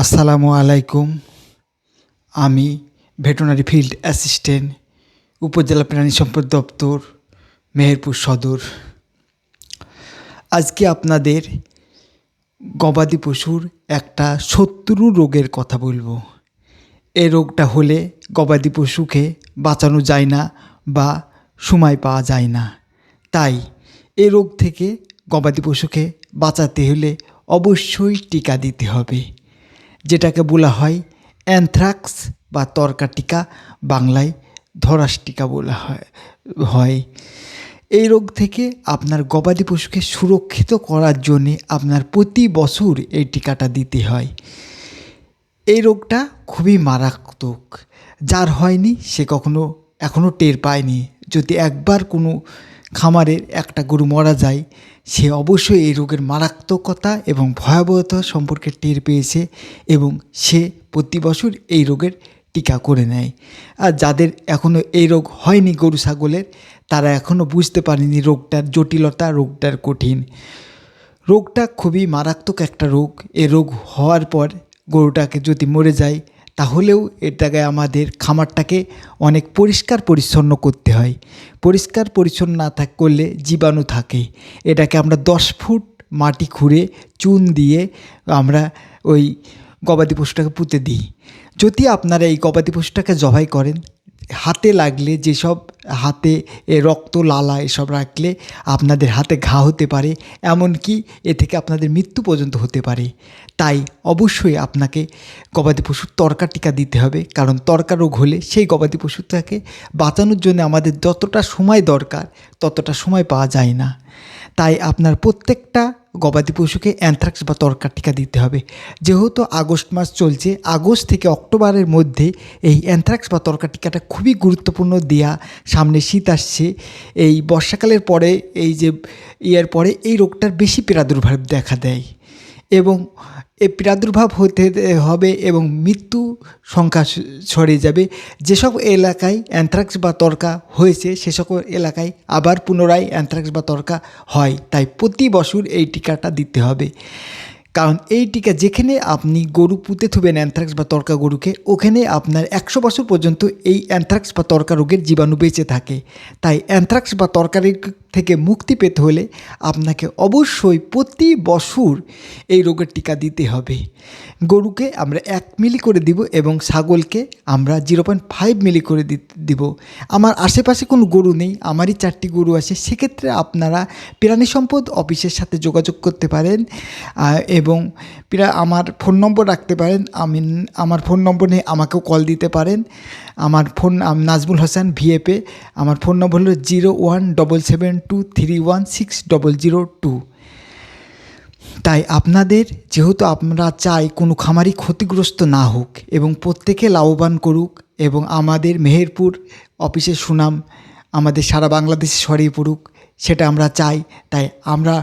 আসসালামু আলাইকুম। আমি ভেটেরিনারি ফিল্ড অ্যাসিস্ট্যান্ট, উপজেলা প্রাণী সম্পদ দপ্তর, মেহেরপুর সদর। আজকে আপনাদের গবাদি পশুর একটা শত্রু রোগের কথা বলব। এ রোগটা হলে গবাদি পশুকে বাঁচানো যায় না বা সময় পাওয়া যায় না। তাই এ রোগ থেকে গবাদি পশুকে বাঁচাতে হলে অবশ্যই টিকা দিতে হবে। যেটাকে বলা হয় অ্যানথ্রাক্স বা তর্কা টিকা বাংলায় ধরাস টিকা বলা হয় হয়। এই রোগ থেকে আপনার গবাদি পশুকে সুরক্ষিত করার জন্যে আপনার প্রতি বছর এই টিকাটা দিতে হয়। এই রোগটা খুবই মারাত্মক। যার হয়নি, সে কখনো এখনও টের পায়নি। যদি একবার কোনো খামারের একটা গরু মারা যায়, সে অবশ্যই এই রোগের মারাত্মকতা এবং ভয়াবহতা সম্পর্কে টের পেয়েছে এবং সে প্রতি বছর এই রোগের টিকা করে নেয়। আর যাদের এখনও এই রোগ হয়নি গরু ছাগলের, তারা এখনও বুঝতে পারেনি রোগটার জটিলতা, রোগটার কঠিন। রোগটা খুবই মারাত্মক একটা রোগ। এ রোগ হওয়ার পর গরুটাকে যদি মরে যায় তাহলেও এটাকে আমাদের খামারটাকে অনেক পরিষ্কার পরিচ্ছন্ন করতে হয়। পরিষ্কার পরিচ্ছন্ন না থাক, করলে জীবাণু থাকে। এটাকে আমরা দশ ফুট মাটি খুঁড়ে চুন দিয়ে আমরা ওই গবাদি পশুটাকে পুঁতে দিই। যদি আপনারা এই গবাদি পশুটাকে জবাই করেন হাতে লাগলে যেসব হাতে রক্ত, লালা এসব রাখলে আপনাদের হাতে ঘা হতে পারে, এমনকি এ থেকে আপনাদের মৃত্যু পর্যন্ত হতে পারে। তাই অবশ্যই আপনাকে গবাদি পশুর তরকা টিকা দিতে হবে, কারণ তরকা রোগ হলে সেই গবাদি পশুটাকে বাঁচানোর জন্য আমাদের যতটা সময় দরকার, ততটা সময় পাওয়া যায় না। তাই আপনার প্রত্যেকটা গবাদি পশুকে অ্যানথ্রাক্স বা তরকার টিকা দিতে হবে। যেহেতু আগস্ট মাস চলছে, আগস্ট থেকে অক্টোবরের মধ্যে এই অ্যান্থ্রাক্স বা তরকার টিকাটা খুবই গুরুত্বপূর্ণ দেয়া সামনে শীত আসছে। এই বর্ষাকালের পরে, এই যে, ইয়ের পরে এই রোগটার বেশি প্রাদুর্ভাব দেখা দেয়। এবং এ প্রাদুর্ভাব হতে হবে এবং মৃত্যু সংখ্যা ছড়িয়ে যাবে। যেসব এলাকায় অ্যানথ্রাক্স বা তর্কা হয়েছে, সে সকল এলাকায় আবার পুনরায় অ্যানথ্রাক্স বা তর্কা হয়। তাই প্রতি বছর এই টিকাটা দিতে হবে। কারণ এই টিকা যেখানে আপনি গরু পুঁতে থুবেন অ্যানথ্রাক্স বা তর্কা গরুকে, ওখানে আপনার একশো বছর পর্যন্ত এই অ্যানথ্রাক্স বা তর্কা রোগের জীবাণু বেঁচে থাকে। তাই অ্যানথ্রাক্স বা তরকারি থেকে মুক্তি পেতে হলে আপনাকে অবশ্যই প্রতি বছর এই রোগের টিকা দিতে হবে। গরুকে আমরা এক মিলি করে দিব এবং ছাগলকে আমরা জিরো পয়েন্ট ফাইভ মিলি করে দিব। আমার আশেপাশে কোনো গরু নেই, আমারই চারটি গরু আছে। সেক্ষেত্রে আপনারা প্রাণী সম্পদ অফিসের সাথে যোগাযোগ করতে পারেন এবং প্রায় আমার ফোন নম্বর রাখতে পারেন, আমি আমার ফোন নম্বর নিয়ে আমাকেও কল দিতে পারেন। আমার ফোন নাজমুল হাসান ভিএপে, আমার ফোন নম্বর হলো zero one double seven two three one six double zero two. তাই আপনাদের, যেহেতু আমরা চাই কোনো খামারি ক্ষতিগ্রস্ত না হোক এবং প্রত্যেকে লাভবান করুক এবং আমাদের মেহেরপুর অফিসের সুনাম, আমাদের সারা বাংলাদেশে ছড়িয়ে পড়ুক, সেটা আমরা চাই। তাই আমরা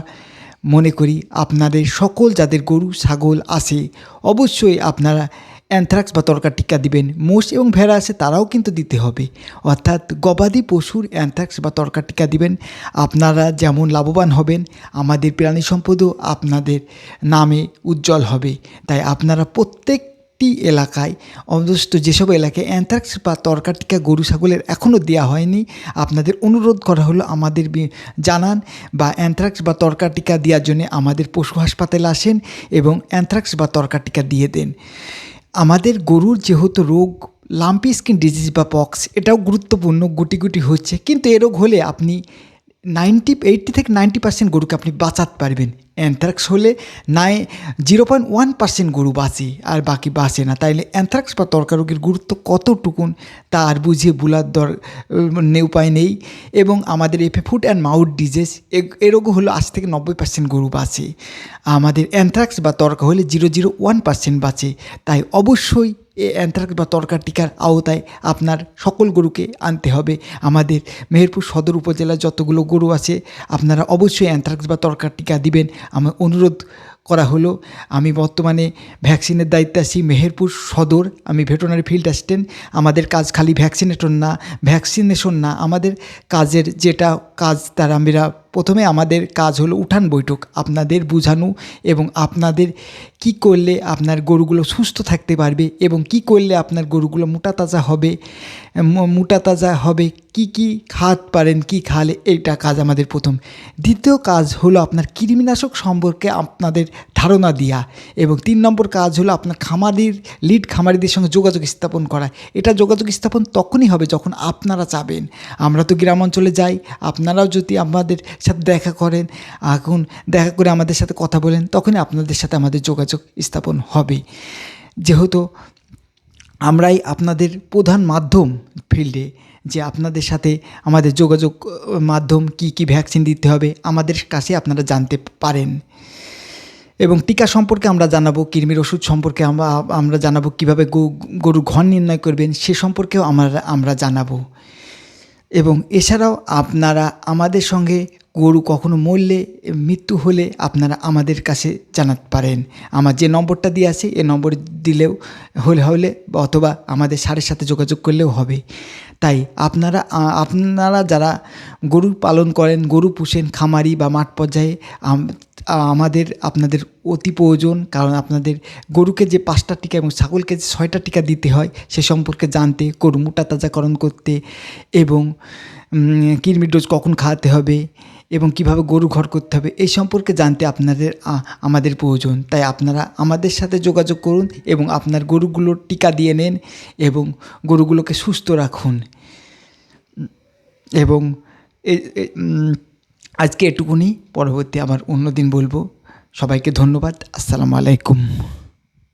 মনে করি আপনাদের সকল যাদের গরু, ছাগল আছে, অবশ্যই আপনারা অ্যানথ্রাক্স বা তরকার টিকা দিবেন। মোষ এবং ভেড়া আছে, তারাও কিন্তু দিতে হবে। অর্থাৎ গবাদি পশুর অ্যানথ্রাক্স বা তরকার টিকা দিবেন। আপনারা যেমন লাভবান হবেন, আমাদের প্রাণী সম্পদও আপনাদের নামে উজ্জ্বল হবে। তাই আপনারা প্রত্যেক একটি এলাকায় অবস্থ যেসব এলাকায় অ্যানথ্রাক্স বা তরকার টিকা গরু, ছাগলের এখনও দেওয়া হয়নি, আপনাদের অনুরোধ করা হলো আমাদের জানান বা অ্যানথ্রাক্স বা তরকার টিকা দেওয়ার জন্য আমাদের পশু হাসপাতালে আসেন এবং অ্যানথ্রাক্স বা তরকার টিকা দিয়ে দেন। আমাদের গরুর যেহেতু রোগ লাম্পি স্কিন ডিজিজ বা পক্স এটাও গুরুত্বপূর্ণ, গুটি গুটি হচ্ছে। কিন্তু এ রোগ হলে আপনি নাইনটি, এইটটি থেকে নাইনটি পার্সেন্ট গরুকে আপনি বাঁচাতে পারবেন। অ্যানথ্রাক্স হলে নাই, জিরো পয়েন্ট ওয়ান পার্সেন্ট গরু বাঁচে, আর বাকি বাঁচে না। তাইলে অ্যানথ্রাক্স বা তর্কা রোগের গুরুত্ব কতটুকুন, তা আর বুঝিয়ে বোলার দর উপায় নেই। এবং আমাদের এফে ফুড অ্যান্ড মাউথ ডিজিজ, এ রোগও হলো আজ থেকে নব্বই পার্সেন্ট গরু বাঁচে। আমাদের অ্যানথ্রাক্স বা তর্কা হলে জিরো জিরো ওয়ান পার্সেন্ট বাঁচে। তাই অবশ্যই এ অ্যানথ্রাক্স বা তরকার টিকার আওতায় আপনার সকল গরুকে আনতে হবে। আমাদের মেহেরপুর সদর উপজেলার যতগুলো গরু আছে, আপনারা অবশ্যই অ্যান্থ্রাক্স বা তরকার টিকা দিবেন। আমার অনুরোধ করা হলো। আমি বর্তমানে ভ্যাকসিনের দায়িত্বে আছি মেহেরপুর সদর। আমি ভেটেরিনারি ফিল্ড অ্যাসিস্ট্যান্ট। আমাদের কাজ খালি ভ্যাকসিনেশন না ভ্যাকসিনেশন না। আমাদের কাজের যেটা কাজ, তার আমরা প্রথমে আমাদের কাজ হলো উঠান বৈঠক। আপনাদের বোঝানো এবং আপনাদের কি করলে আপনার গরুগুলো সুস্থ থাকতে পারবে এবং কি করলে আপনার গরুগুলো মোটা তাজা হবে মোটা তাজা হবে কি কি খাওয়াতে পারেন, কি খাওয়ালে এইটা কাজ আমাদের প্রথম। দ্বিতীয় কাজ হলো আপনার কৃমিনাশক সম্পর্কে আপনাদের ধারণা দেওয়া এবং তিন নম্বর কাজ হলো আপনার খামারির, লিড খামারিদের সঙ্গে যোগাযোগ স্থাপন করা। এটা যোগাযোগ স্থাপন তখনই হবে যখন আপনারা চাবেন আমরা তো গ্রাম অঞ্চলে যাই, আপনারাও যদি আমাদের সাথে দেখা করেন, এখন দেখা করে আমাদের সাথে কথা বলেন, তখনই আপনাদের সাথে আমাদের যোগাযোগ স্থাপন হবে। যেহেতু আমরাই আপনাদের প্রধান মাধ্যম ফিল্ডে যে আপনাদের সাথে আমাদের যোগাযোগ মাধ্যম কি কি ভ্যাকসিন দিতে হবে আমাদের কাছে আপনারা জানতে পারেন। এবং টিকা সম্পর্কে আমরা জানাব, কৃমির ওষুধ সম্পর্কে আমরা আমরা জানাব, কীভাবে গরুর ঘর নির্ণয় করবেন সে সম্পর্কেও আমরা আমরা জানাব। এবং এছাড়াও আপনারা আমাদের সঙ্গে গরু কখনো মরলে, মৃত্যু হলে আপনারা আমাদের কাছে জানাতে পারেন। আমার যে নম্বরটা দিয়ে আছে, এ নম্বর দিলেও হলে হলে অথবা আমাদের সারের সাথে যোগাযোগ করলেও হবে। তাই আপনারা আপনারা যারা গরু পালন করেন, গরু পুষেন, খামারি বা মাঠ পর্যায়ে আমাদের, আপনাদের অতি প্রয়োজন। কারণ আপনাদের গরুকে যে পাঁচটা টিকা এবং ছাগলকে যে ছয়টা টিকা দিতে হয়, সে সম্পর্কে জানতে, গরু মোটা তাজাকরণ করতে এবং কৃমির ডোজ কখন খাওয়াতে হবে এবং কীভাবে গরু ঘর করতে হবে, এই সম্পর্কে জানতে আপনাদের আমাদের প্রয়োজন। তাই আপনারা আমাদের সাথে যোগাযোগ করুন এবং আপনার গরুগুলোর টিকা দিয়ে নেন এবং গরুগুলোকে সুস্থ রাখুন। এবং আজকে এটুকুনি, পরবর্তী আবার অন্য দিন বলব। সবাইকে ধন্যবাদ। আসসালামু আলাইকুম।